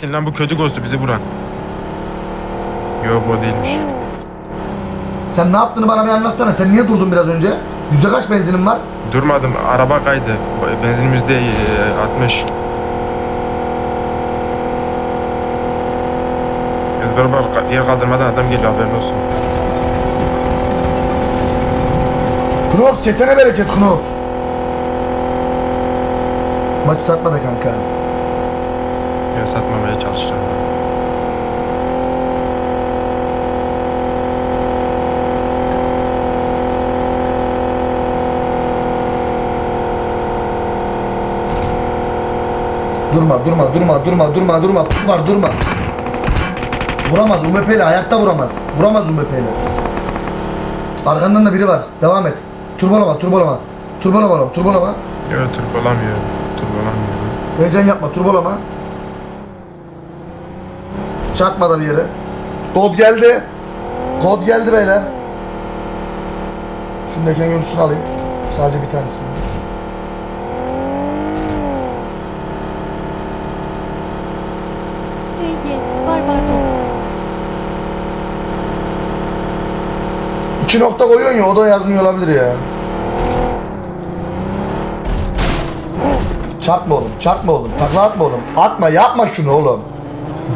Sensin lan bu kötü ghost'u bizi vuran. Yok o değilmiş. Sen ne yaptığını bana bir anlatsana. Sen niye durdun biraz önce? Yüzde kaç benzinin var? Durmadım araba kaydı. Benzinimiz de e, 60. Ezber bak diğer kaldırmadan adam geliyor haberin olsun. Knoz kesene bereket Knoz. Maçı satma da kanka. Ya satmamaya çalışacağım. Durma durma durma durma durma durma. Pus var durma. Vuramaz UMP ile hayatta vuramaz. Vuramaz UMP ile. Arkandan da biri var. Devam et. Turbolama turbolama. Turbolama turbolama. Yok turbolamıyor. Turbolamıyor. Heyecan yapma turbolama. Çarpma da bir yere. Kod geldi. Kod geldi beyler. Şunun ekran görüntüsünü alayım. Sadece bir tanesini. TG var. İki nokta koyuyorsun ya o da yazmıyor olabilir ya. Çarpma oğlum, çarpma oğlum, takla atma oğlum. Atma, yapma şunu oğlum.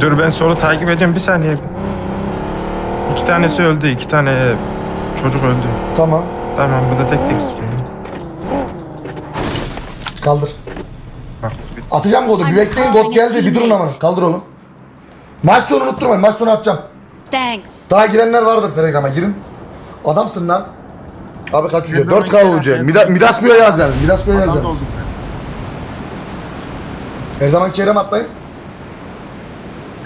Dur ben solu takip ediyorum bir saniye. İki tanesi öldü. iki tane çocuk öldü. Tamam, Tamam bu da tek tek sıkıyor. kaldır. Bak bir- Atacağım kodu, bir bekleyin, kod geldi, bir durun ama. Kaldır oğlum. Maç sonu unutturmayın, maç sonu atacağım. Thanks. Daha girenler vardır Telegram'a, girin. Adamsın lan. Abi kaç ucu? Telegram'a 4K giren ucu. Midas, Midas Bio'ya yaz yani, Midas Bio'ya yaz Adam yani. oldu. Her zaman Kerem atlayın.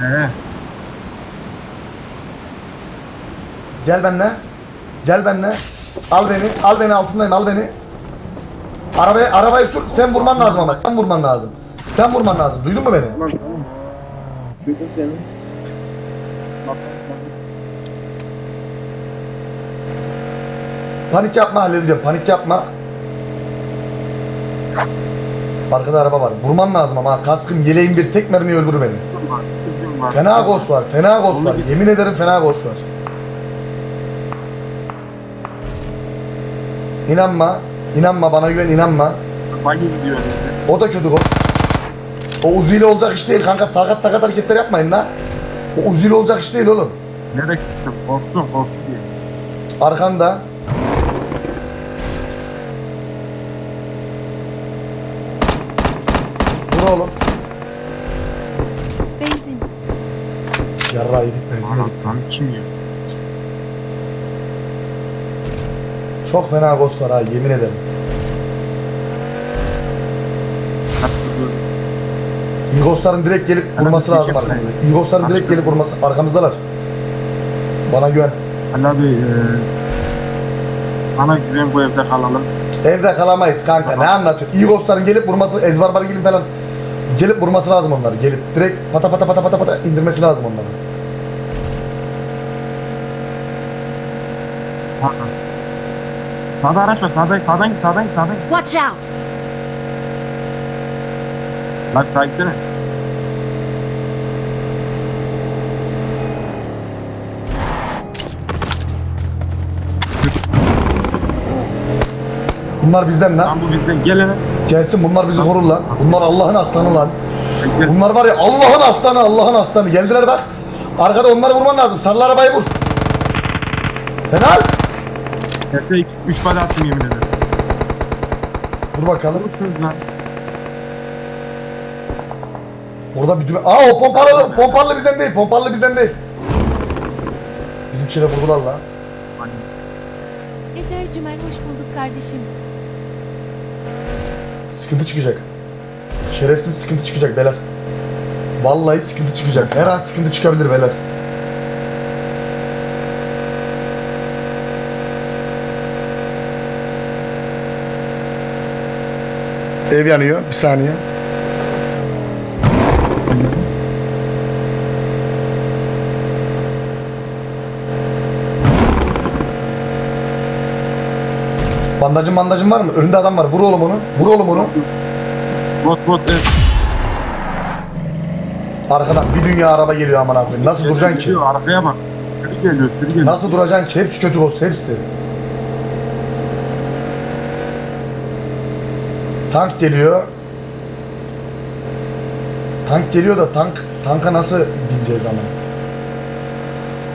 He. Gel benimle. Gel benimle. Al beni. Al beni altındayım. Al beni. Arabayı arabayı sür. Sen vurman lazım ama. Sen vurman lazım. Sen vurman lazım. Duydun mu beni? Tamam tamam. Duydum seni. Bak, bak. Panik yapma halledeceğim. Panik yapma. Arkada araba var. Vurman lazım ama. Kaskım, yeleğim bir tek mermi öldürür beni. Kızım var. Fena ghost var. Fena ghost var. Yemin ederim fena ghost var. İnanma. İnanma bana güven inanma. Buggy gidiyor. O da kötü gol. O Uzi ile olacak iş değil kanka. Sakat sakat hareketler yapmayın la. O Uzi ile olacak iş değil oğlum. Nereye sıktım? Korksun korksun diye. Arkanda. Vur oğlum. Benzin. Yarra yedik benzine lan kim ya? Çok fena ghost var ha yemin ederim. Ghostların direkt gelip vurması bir lazım arkamıza. İyi ghostların direkt gelip vurması arkamızdalar. Bana güven. Ali abi eee bana güven bu evde kalalım. Evde kalamayız kanka ne anlatıyorsun? İyi ghostların gelip vurması, ezbar gelip falan gelip vurması lazım onları. Gelip direkt pata pata pata pata pata indirmesi lazım onları. Sağda araç var. Sağdan, sağdan git, sağdan git, sağdan git. Watch out. Lan sağa gitsene. Bunlar bizden lan. Lan bu bizden gelene. Gelsin bunlar bizi korur lan. Bunlar Allah'ın aslanı lan. Bunlar var ya Allah'ın aslanı Allah'ın aslanı. Geldiler bak. Arkada onları vurman lazım. Sarılı arabayı vur. Helal. Kese 2 3 bade attım yemin ederim. Dur bakalım. Vurursunuz lan. Orada bir düğme. Aa o pompalı, pompalı bizden değil. Pompalı bizden değil. Bizimkine vurdular lan. Eter Cümer hoş bulduk kardeşim. Sıkıntı çıkacak. Şerefsiz sıkıntı çıkacak beyler. Vallahi sıkıntı çıkacak. Her an sıkıntı çıkabilir beyler. Ev yanıyor. Bir saniye. Bandajın bandajın var mı? Önünde adam var. Vur oğlum onu. Vur oğlum onu. Bot bot evet. Arkadan bir dünya araba geliyor aman koyayım. Nasıl duracaksın ki? Geliyor, Arkaya bak. Sürü geliyor, sürü geliyor. Nasıl duracaksın ki? Hepsi kötü olsun hepsi. Tank geliyor. Tank geliyor da tank tanka nasıl bineceğiz ama?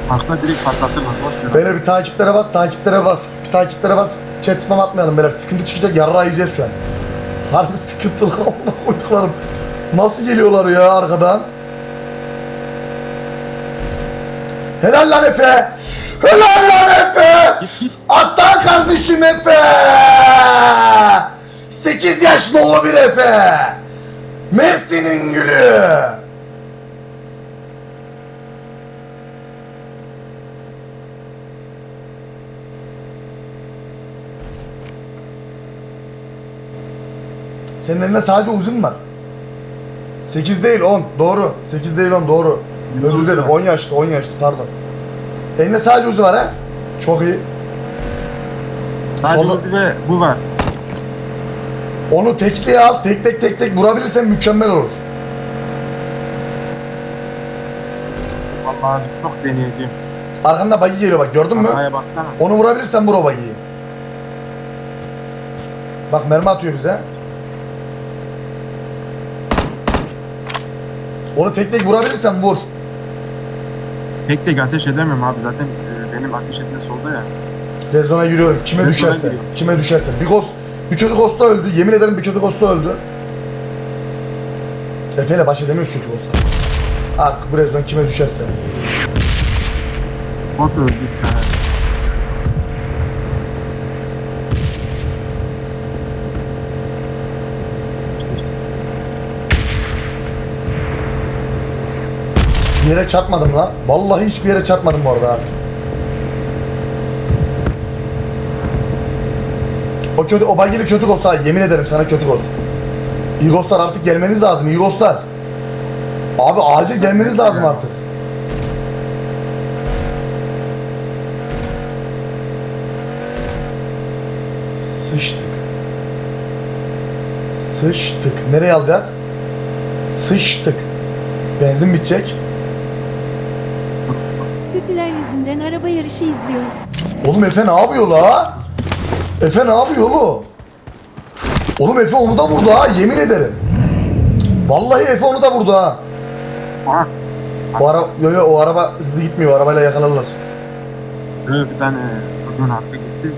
Parkta direkt patlatırlar. Boş ver. Beyler bir takiplere bas, takiplere bas. Bir takiplere bas. Chat spam atmayalım beyler. Sıkıntı çıkacak yarra yiyeceğiz şu an. Harbi sıkıntılı amına koyduklarım. Nasıl geliyorlar ya arkadan? Helal lan Efe! Helal lan Efe! Aslan kardeşim Efe! 8 yaşlı o bir Efe! Mersin'in gülü! Senin elinde sadece uzun var. 8 değil 10 doğru. 8 değil 10 doğru. Özür dilerim 10 yaşlı 10 yaşlı pardon. Elinde sadece uzun var ha. Çok iyi. Sadece Uzi ve bu var. Onu tekliğe al tek tek tek tek vurabilirsen mükemmel olur. Vallahi çok deneyeceğim. Arkanda bagi geliyor bak gördün mü? Araya baksana. Onu vurabilirsen vur o bagiyi. Bak mermi atıyor bize. Onu tek tek vurabilirsen vur. Tek tek ateş edemem abi zaten e, benim ateş etme solda ya. Rezona yürüyorum. Kime Rezona düşerse. giriyor. Kime düşerse. Bir ghost, bir ghost da öldü. Yemin ederim bir ghost da öldü. Efe ile baş edemiyoruz kötü ghost'a. Artık bu rezon kime düşerse. Bot öldü bir tane. Bir yere çarpmadım lan. Vallahi hiçbir yere çarpmadım bu arada. O kötü, o bagili kötü ghost ha. Yemin ederim sana kötü ghost. İyi artık gelmeniz lazım. iyi. Abi acil gelmeniz lazım artık. Sıçtık. Sıçtık. Nereye alacağız? Sıçtık. Benzin bitecek. Kötüler yüzünden araba yarışı izliyoruz. Oğlum Efe ne yapıyor la? Efe ne yapıyor oğlum? Oğlum Efe onu da vurdu ha yemin ederim. Vallahi Efe onu da vurdu ha. O araba, yo yo o araba hızlı gitmiyor. O arabayla yakalanırlar. Böyle bir tane çocuğun hakkı gitti.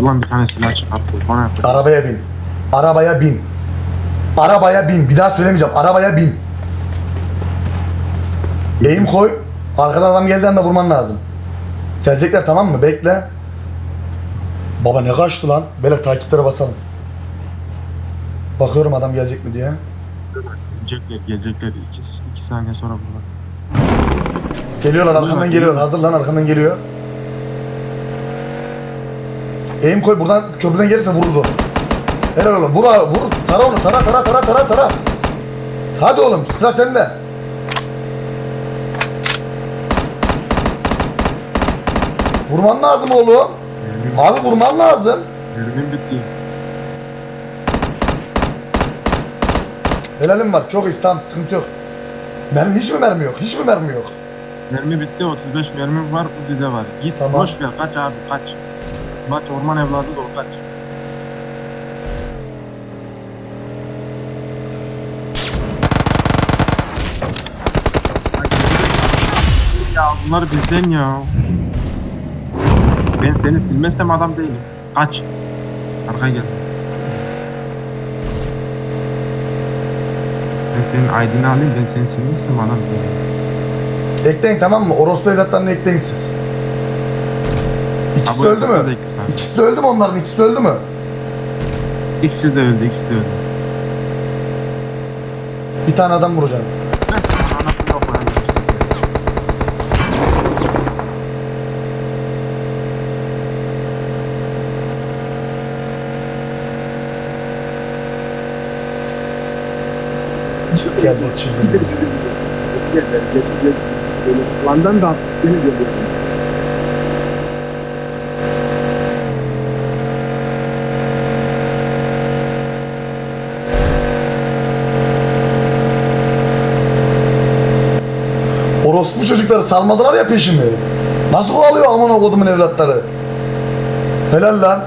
İnşallah bir tane silah çıkarttı. Bana. Arabaya bin. Arabaya bin. Arabaya bin. Bir daha söylemeyeceğim. Arabaya bin. Eğim koy. Arkadan adam geldiğinde anda vurman lazım. Gelecekler tamam mı? Bekle. Baba ne kaçtı lan? Beyler takiplere basalım. Bakıyorum adam gelecek mi diye. Gelecekler, gelecekler. İki, iki saniye sonra burada. Geliyorlar arkandan geliyor. Hazır lan arkandan geliyor. Eğim koy buradan köprüden gelirse vururuz onu. Helal oğlum. Vur, vur. Tara onu. Tara tara tara tara tara. Hadi oğlum sıra sende. Vurman lazım oğlum. Yürümün, Abi vurman lazım. yürümün bitti. Helalim var. Çok iyi. Tamam sıkıntı yok. Mermi hiç mi mermi yok? Hiç mi mermi yok? Mermi bitti 35 mermi var bu dize var. Git Tamam. boş ver kaç abi kaç. Maç orman evladı da o kaç. Ya bunlar bizden ya. Ben seni silmezsem adam değilim. Kaç. Arkaya gel. Ben senin ID'ni alayım ben seni silmezsem adam değilim. Ekleyin tamam mı? Orospu evlatlarını ekleyin siz. İkisi de öldü mü? İkisi de öldü mü onların? İkisi de öldü mü? İkisi de öldü, ikisi de öldü. Bir tane adam vuracağım. Geldi çılgın. Landan da beni görüyor. Orospu çocukları salmadılar ya peşimi. Nasıl kovalıyor aman oğlumun evlatları? Helal lan.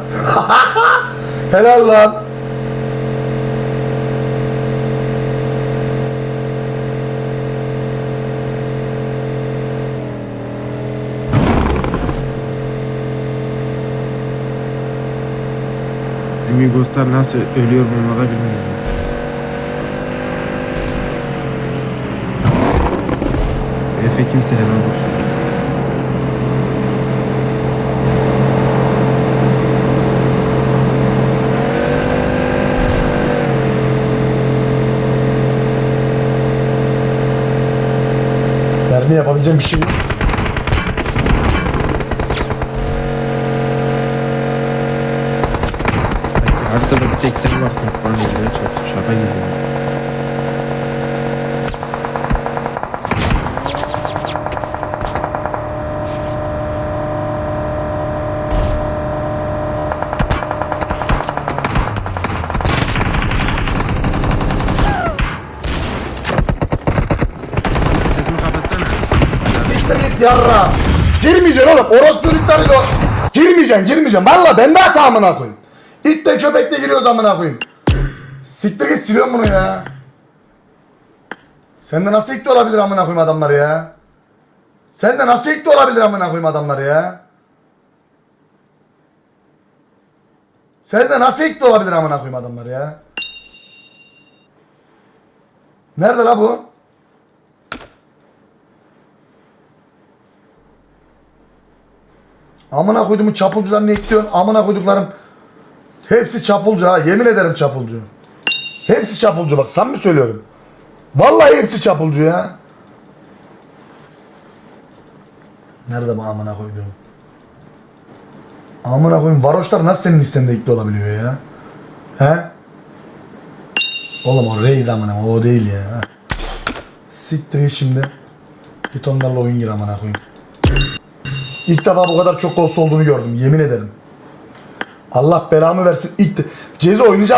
Helal lan. Bizim Yugoslar nasıl ölüyor bunlara bilmiyorum. Efe kimse helal olsun. Mermi yapabileceğim bir şey yok. Haritada bir tek sen varsın falan diye çok şaka gibi. Yarra. Girmeyeceksin oğlum. Orospu çocukları da. Girmeyeceksin girmeyeceksin. Valla ben de hata amına koyayım. İt de köpek de giriyoruz amına koyayım. Siktir git siliyorum bunu ya. Sende nasıl ikti olabilir amına koyayım adamlar ya? Sende nasıl ikti olabilir amına koyayım adamlar ya? Sende nasıl ikti olabilir amına koyayım adamlar ya? Nerede la bu? Amına koyduğumu çapulcular ne ekliyorsun? Amına koyduklarım hepsi çapulcu ha. Yemin ederim çapulcu. Hepsi çapulcu bak sen mi söylüyorum? Vallahi hepsi çapulcu ya. Nerede bu amına koyduğum? Amına koyayım varoşlar nasıl senin listende ekli olabiliyor ya? He? Oğlum o reis amına o değil ya. Siktir şimdi. Git onlarla oyun gir amına koyayım. İlk defa bu kadar çok ghost olduğunu gördüm yemin ederim. Allah belamı versin. İlk de... Cezi oynayacağım.